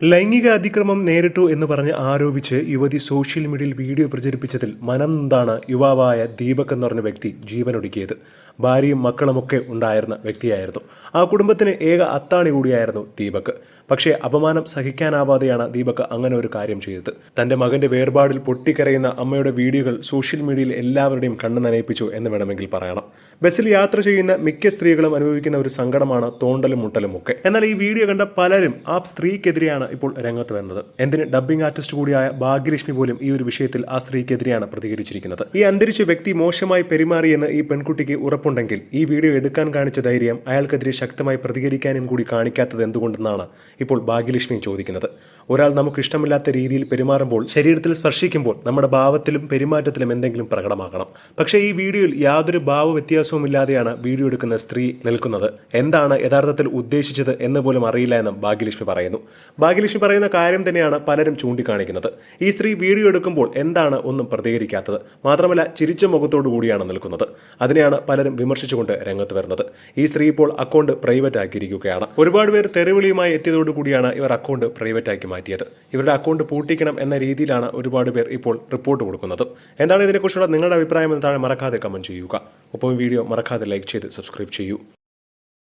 ലൈംഗിക അതിക്രമം നേരിട്ടു എന്ന് പറഞ്ഞ് ആരോപിച്ച് യുവതി സോഷ്യൽ മീഡിയയിൽ വീഡിയോ പ്രചരിപ്പിച്ചതിൽ മനം നൊന്താണ് യുവാവായ ദീപക് എന്ന് പറഞ്ഞ വ്യക്തി ജീവനൊടുക്കിയത്. ഭാര്യയും മക്കളുമൊക്കെ ഉണ്ടായിരുന്ന വ്യക്തിയായിരുന്നു. ആ കുടുംബത്തിന് ഏക അത്താണി കൂടിയായിരുന്നു ദീപക്. പക്ഷേ അപമാനം സഹിക്കാനാവാതെയാണ് ദീപക് അങ്ങനെ ഒരു കാര്യം ചെയ്തത്. തന്റെ മകന്റെ വേർപാടിൽ പൊട്ടിക്കരയുന്ന അമ്മയുടെ വീഡിയോകൾ സോഷ്യൽ മീഡിയയിൽ എല്ലാവരുടെയും കണ്ണു നനയിപ്പിച്ചു എന്ന് വേണമെങ്കിൽ പറയണം. ബസ്സിൽ യാത്ര ചെയ്യുന്ന മിക്ക സ്ത്രീകളും അനുഭവിക്കുന്ന ഒരു സങ്കടമാണ് തോണ്ടലും മുട്ടലും ഒക്കെ. എന്നാൽ ഈ വീഡിയോ കണ്ട പലരും ആ സ്ത്രീക്കെതിരെയാണ് ഇപ്പോൾ രംഗത്ത് വരുന്നത്. എന്തിന് ഡബ്ബിംഗ് ആർട്ടിസ്റ്റ് കൂടിയായ ഭാഗ്യലക്ഷ്മി പോലും ഈ ഒരു വിഷയത്തിൽ ആ സ്ത്രീക്കെതിരെയാണ് പ്രതികരിച്ചിരിക്കുന്നത്. ഈ അന്തരിച്ച വ്യക്തി മോശമായി പെരുമാറിയെന്ന് ഈ പെൺകുട്ടിക്ക് ഉറപ്പുണ്ടെങ്കിൽ ഈ വീഡിയോ എടുക്കാൻ കാണിച്ച ധൈര്യം അയാൾക്കെതിരെ ശക്തമായി പ്രതികരിക്കാനും കൂടി കാണിക്കാത്തത് എന്തുകൊണ്ടെന്നാണ് ഇപ്പോൾ ഭാഗ്യലക്ഷ്മി ചോദിക്കുന്നത്. ഒരാൾ നമുക്ക് ഇഷ്ടമില്ലാത്ത രീതിയിൽ പെരുമാറുമ്പോൾ ശരീരത്തിൽ സ്പർശിക്കുമ്പോൾ നമ്മുടെ ഭാവത്തിലും പെരുമാറ്റത്തിലും എന്തെങ്കിലും പ്രകടമാക്കണം പക്ഷേ ഈ വീഡിയോയിൽ യാതൊരു ഭാവ വ്യത്യാസവും ഇല്ലാതെയാണ് വീഡിയോ എടുക്കുന്ന സ്ത്രീ നിൽക്കുന്നത്. എന്താണ് യഥാർത്ഥത്തിൽ ഉദ്ദേശിച്ചത് എന്ന് പോലും അറിയില്ല എന്ന് ഭാഗ്യലക്ഷ്മി പറയുന്നു. ഭാഗ്യലക്ഷ്മി പറയുന്ന കാര്യം തന്നെയാണ് പലരും ചൂണ്ടിക്കാണിക്കുന്നത്. ഈ സ്ത്രീ വീഡിയോ എടുക്കുമ്പോൾ എന്താണ് ഒന്നും പ്രതികരിക്കാത്തത്? മാത്രമല്ല ചിരിച്ച മുഖത്തോടു കൂടിയാണ് നിൽക്കുന്നത്. അതിനെയാണ് പലരും വിമർശിച്ചുകൊണ്ട് രംഗത്ത് വരുന്നത്. ഈ സ്ത്രീ ഇപ്പോൾ അക്കൗണ്ട് പ്രൈവറ്റ് ആക്കിയിരിക്കുകയാണ്. ഒരുപാട് പേർ തെറിവിളിയുമായി എത്തിയതോടു കൂടിയാണ് ഇവർ അക്കൗണ്ട് പ്രൈവറ്റ് ആക്കി മാറ്റിയത്. ഇവരുടെ അക്കൗണ്ട് പൂട്ടിക്കണം എന്ന രീതിയിലാണ് ഒരുപാട് പേർ ഇപ്പോൾ റിപ്പോർട്ട് കൊടുക്കുന്നത്. എന്താണ് ഇതിനെക്കുറിച്ചുള്ള നിങ്ങളുടെ അഭിപ്രായം എന്ന് താഴെ മറക്കാതെ കമന്റ് ചെയ്യുക. ഒപ്പം വീഡിയോ മറക്കാതെ ലൈക്ക് ചെയ്ത് സബ്സ്ക്രൈബ് ചെയ്യൂ.